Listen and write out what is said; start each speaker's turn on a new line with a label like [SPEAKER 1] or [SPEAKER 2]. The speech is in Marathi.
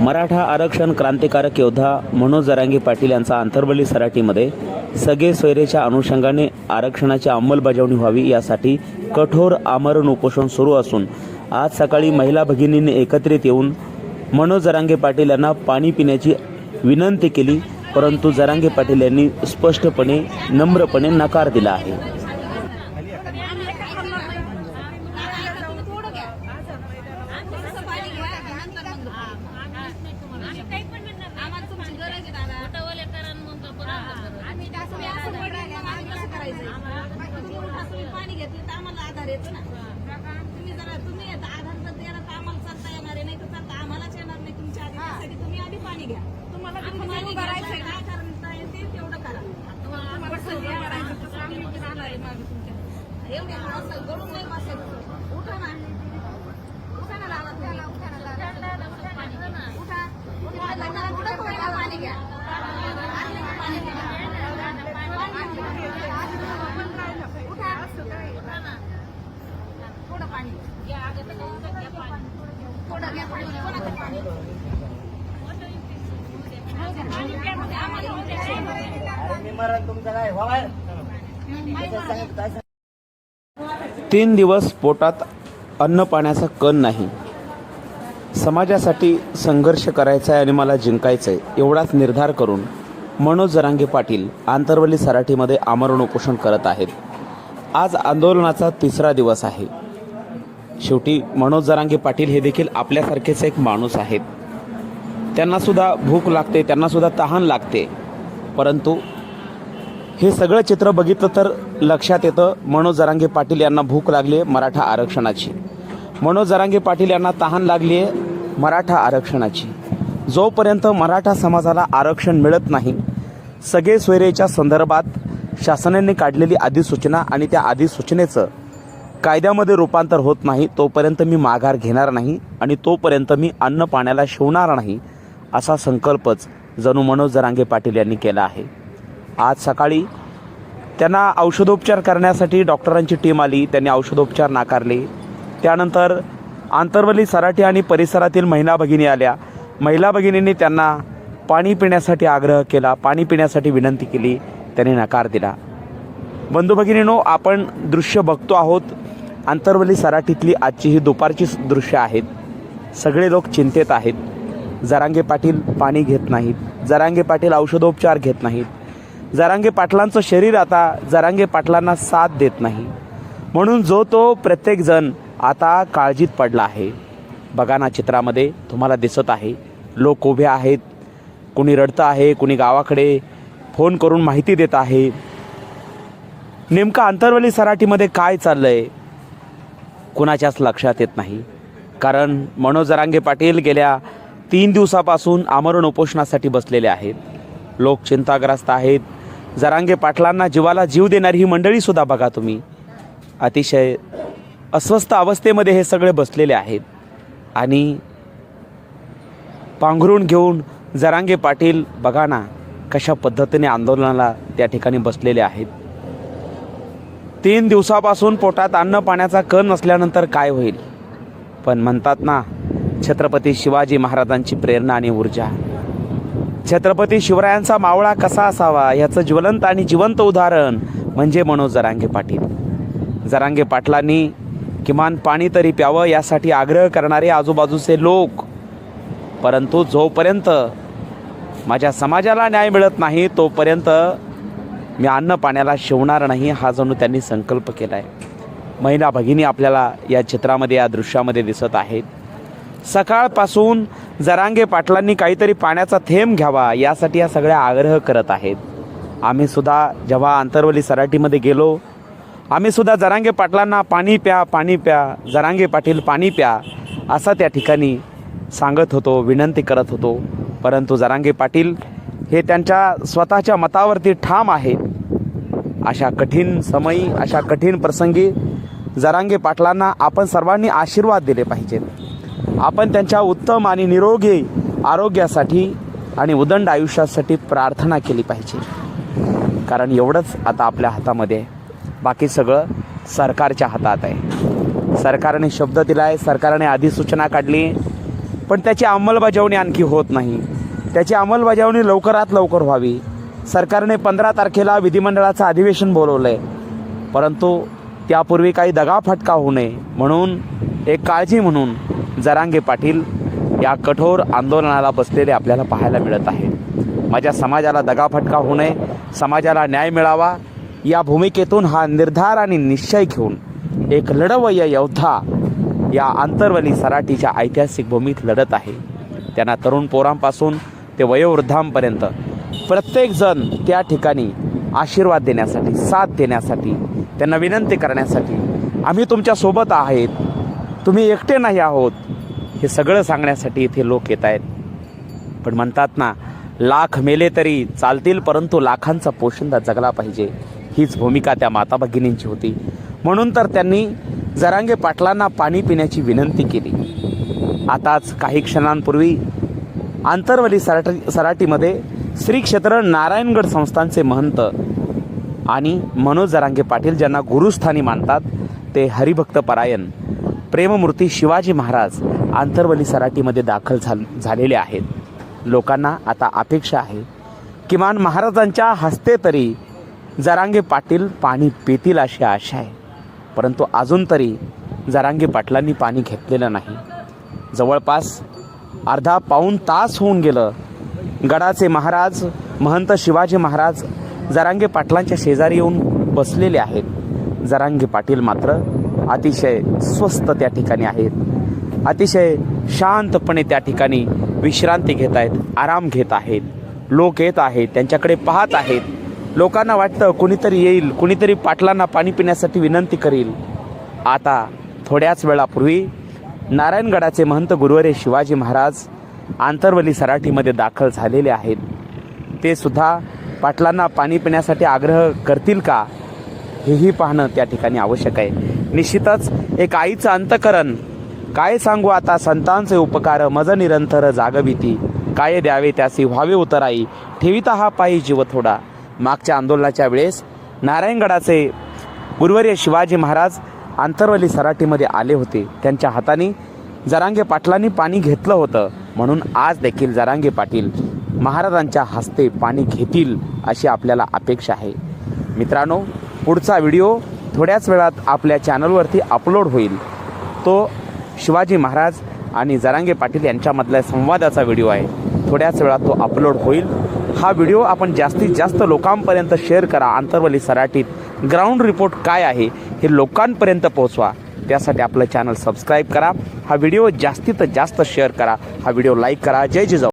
[SPEAKER 1] मराठा आरक्षण क्रांतिकारक योद्धा मनोज जरांगी पाटील यांचा आंतरबली सराटीमध्ये सगळे सोयरेच्या अनुषंगाने आरक्षणाची अंमलबजावणी व्हावी यासाठी कठोर आमरण उपोषण सुरू असून आज सकाळी महिला भगिनींनी एकत्रित येऊन मनोज जरांगे पाटील यांना पाणी पिण्याची विनंती केली परंतु जरांगे पाटील यांनी स्पष्टपणे नम्रपणे नकार दिला आहे.
[SPEAKER 2] ना. तुम्ही जरा तुम्ही आधार जर दिला तर आम्हाला चालता येणार आहे नाही तर चालता आम्हालाच येणार नाही. तुमच्या आधी तुम्ही आधी पाणी घ्या. तुम्हाला पाणी घ्यायचं काय करता येते तेवढं करा. एवढे गळून नाही बसायचं. उठा ना. उठा ना लावा तुम्ही उठा उठा लग्नाला कुठं कोणाला पाणी घ्या पाणी घ्या उठा थोडं पाणी थोडं घ्या पाणी कोणाचं पाणी
[SPEAKER 1] तीन दिवस पोटात अन्न पाण्याचा कण नाही. समाजासाठी संघर्ष करायचा आहे आणि मला जिंकायचं आहे एवढाच निर्धार करून मनोज जरांगे पाटील आंतरवली सराठीमध्ये आमरण उपोषण करत आहेत. आज आंदोलनाचा तिसरा दिवस आहे. शेवटी मनोज जरांगे पाटील हे देखील आपल्यासारखेच एक माणूस आहेत. त्यांनासुद्धा भूक लागते त्यांनासुद्धा तहान लागते. परंतु हे सगळं चित्र बघितलं तर लक्षात येतं. मनोज जरांगे पाटील यांना भूक लागली आहे मराठा आरक्षणाची. मनोज जरांगे पाटील यांना तहान लागली आहे मराठा आरक्षणाची. जोपर्यंत मराठा समाजाला आरक्षण मिळत नाही सगळे सोयरेच्या संदर्भात शासनाने काढलेली अधिसूचना आणि त्या अधिसूचनेचं कायद्यामध्ये रूपांतर होत नाही तोपर्यंत मी माघार घेणार नाही आणि तोपर्यंत मी अन्न पाण्याला शिवणार नाही असा संकल्पच जणू मनोज जरांगे पाटील यांनी केला आहे. आज सकाळी त्यांना औषधोपचार करण्यासाठी डॉक्टरांची टीम आली त्यांनी औषधोपचार नाकारले. त्यानंतर आंतरवली सराठी आणि परिसरातील महिला भगिनी आल्या. महिला भगिनींनी त्यांना पाणी पिण्यासाठी आग्रह केला पाणी पिण्यासाठी विनंती केली त्यांनी नकार दिला. बंधू भगिनीनो आपण दृश्य बघतो आहोत. आंतरवली सराठीतली आजची ही दुपारची दृश्य आहेत. सगळे लोक चिंतेत आहेत. जरांगे पाटील पाणी घेत नाहीत. जरांगे पाटील औषधोपचार घेत नाहीत. जरांगे पाटलांचं शरीर आता जरांगे पाटलांना साथ देत नाही. म्हणून जो तो प्रत्येकजण आता काळजीत पडला आहे. बघा ना चित्रामध्ये तुम्हाला दिसत आहे. लोक उभे आहेत. कुणी रडतं आहे कुणी गावाकडे फोन करून माहिती देत आहे. नेमकं आंतरवली सराठीमध्ये काय चाललं आहे कुणाच्याच लक्षात येत नाही. कारण मनोज जरांगे पाटील गेल्या तीन दिवसापासून आमरण उपोषणासाठी बसलेले आहेत. लोक चिंताग्रस्त आहेत. जरांगे पाटलांना जीवाला जीव देणारी ही मंडळीसुद्धा बघा तुम्ही. अतिशय अस्वस्थ अवस्थेमध्ये हे सगळे बसलेले आहेत. आणि पांघरून घेऊन जरांगे पाटील बघा ना कशा पद्धतीने आंदोलनाला त्या ठिकाणी बसलेले आहेत. तीन दिवसापासून पोटात अन्न पाण्याचा कण नसल्यानंतर काय होईल? पण म्हणतात ना छत्रपती शिवाजी महाराजांची प्रेरणा आणि ऊर्जा. छत्रपती शिवरायांचा मावळा कसा असावा याचं ज्वलंत आणि जिवंत उदाहरण म्हणजे मनोज जरांगे पाटील. जरांगे पाटलांनी किमान पाणी तरी प्यावं यासाठी आग्रह करणारे आजूबाजूचे लोक. परंतु जोपर्यंत माझ्या समाजाला न्याय मिळत नाही तोपर्यंत मी अन्न पाण्याला शिवणार नाही हा जणू त्यांनी संकल्प केला आहे महिला भगिनी आपल्याला या चित्रामध्ये या दृश्यामध्ये दिसत आहेत. सकाळपासून जरांगे पाटलांनी काहीतरी पाण्याचा थेंब घ्यावा यासाठी या सगळ्या आग्रह करत आहेत. आम्ही सुद्धा जेव्हा आंतरवली सराटीमध्ये गेलो आम्हीसुद्धा जरांगे पाटलांना पाणी प्या पाणी प्या जरांगे पाटील पाणी प्या असा त्या ठिकाणी सांगत होतो विनंती करत होतो. परंतु जरांगे पाटील हे त्यांच्या स्वतःच्या मतावरती ठाम आहेत. अशा कठीण समयी अशा कठीण प्रसंगी जरांगे पाटलांना आपण सर्वांनी आशीर्वाद दिले पाहिजेत. आपण त्यांच्या उत्तम आणि निरोगी आरोग्यासाठी आणि उदंड आयुष्यासाठी प्रार्थना केली पाहिजे. कारण एवढंच आता आपल्या हातामध्ये बाकी सगळं सरकारच्या हातात आहे. सरकारने शब्द दिला आहे सरकारने अधिसूचना काढली पण त्याची अंमलबजावणी आणखी होत नाही. त्याची अंमलबजावणी लवकरात लवकर व्हावी. सरकारने पंधरा तारखेला विधिमंडळाचं अधिवेशन बोलवलं आहे परंतु त्यापूर्वी काही दगाफटका होऊ नये म्हणून एक काळजी म्हणून जरांगे पाटील या कठोर आंदोलनाला बसलेले आपल्याला पाहायला मिळत आहे. माझ्या समाजाला दगाफटका होऊ नये समाजाला न्याय मिळावा या भूमिकेतून हा निर्धार आणि निश्चय घेऊन एक लढवय्य योद्धा या आंतरवली सराटीच्या ऐतिहासिक भूमीत लढत आहे. त्यांना तरुण पोरांपासून ते वयोवृद्धांपर्यंत प्रत्येकजण त्या ठिकाणी आशीर्वाद देण्यासाठी साथ देण्यासाठी त्यांना विनंती करण्यासाठी आम्ही तुमच्यासोबत आहेत. तुम्ही एकटे नाही आहोत. हे सगळं सांगण्यासाठी इथे लोक येत आहेत. पण म्हणतात ना लाख मेले तरी चालतील परंतु लाखांचा पोशिंदा जगला पाहिजे. हीच भूमिका त्या माता भगिनींची होती. म्हणून तर त्यांनी जरांगे पाटलांना पाणी पिण्याची विनंती केली. आताच काही क्षणांपूर्वी आंतरवली सराटी सराटीमध्ये श्री क्षेत्र नारायणगड संस्थांचे महंत आणि मनोज जरांगे पाटील ज्यांना गुरुस्थानी मानतात ते हरिभक्त परायण प्रेममूर्ती शिवाजी महाराज आंतरवली सराटीमध्ये दाखल झाल झालेले आहेत. लोकांना आता अपेक्षा आहे किमान महाराजांच्या हस्ते तरी जरांगे पाटील पाणी पितील अशी आशा आहे. परंतु अजून तरी जरांगे पाटलांनी पाणी घेतलेलं नाही. जवळपास अर्धा पाऊण तास होऊन गेलं. गडाचे महाराज महंत शिवाजी महाराज जरांगे पाटलांच्या शेजारी येऊन बसलेले आहेत. जरांगे पाटील मात्र अतिशय स्वस्त त्या ठिकाणी आहेत. अतिशय शांतपणे त्या ठिकाणी विश्रांती घेत आहेत आराम घेत आहेत. लोक येत आहेत त्यांच्याकडे पाहत आहेत. लोकांना वाटतं कुणीतरी येईल कुणीतरी पाटलांना पाणी पिण्यासाठी विनंती करील. आता थोड्याच वेळापूर्वी नारायणगडाचे महंत गुरुवारे शिवाजी महाराज आंतरवली सराठीमध्ये दाखल झालेले आहेत. ते सुद्धा पाटलांना पाणी पिण्यासाठी आग्रह करतील का हेही पाहणं त्या ठिकाणी आवश्यक आहे. निश्चितच एक आईचं अंतकरण. काय सांगू आता संतांचे उपकार मज निरंतर जागविती. काय द्यावे त्यासी व्हावे उतराई. ठेविता हा पायी जीव थोडा. मागच्या आंदोलनाच्या वेळेस नारायणगडाचे गुरुवर्य शिवाजी महाराज आंतरवली सराटीमध्ये आले होते. त्यांच्या हाताने जरांगे पाटलांनी पाणी घेतलं होतं. म्हणून आज देखील जरांगे पाटील महाराजांच्या हस्ते पाणी घेतील अशी आपल्याला अपेक्षा आहे. मित्रांनो पुढचा व्हिडिओ थोड्याच वेळात आपल्या चॅनलवरती अपलोड होईल. तो शिवाजी महाराज आणि जरांगे पाटील यांच्यामधल्या संवादाचा व्हिडिओ आहे. थोड्याच वेळात तो अपलोड होईल. हा व्हिडिओ आपण जास्तीत जास्त लोकांपर्यंत शेअर करा. आंतरवली सराटीत ग्राउंड रिपोर्ट काय आहे हे लोकांपर्यंत पोहोचवा. त्यासाठी आपलं चॅनल सबस्क्राईब करा. हा व्हिडिओ जास्तीत जास्त शेअर करा. हा व्हिडिओ लाईक करा. जय जिजाऊ.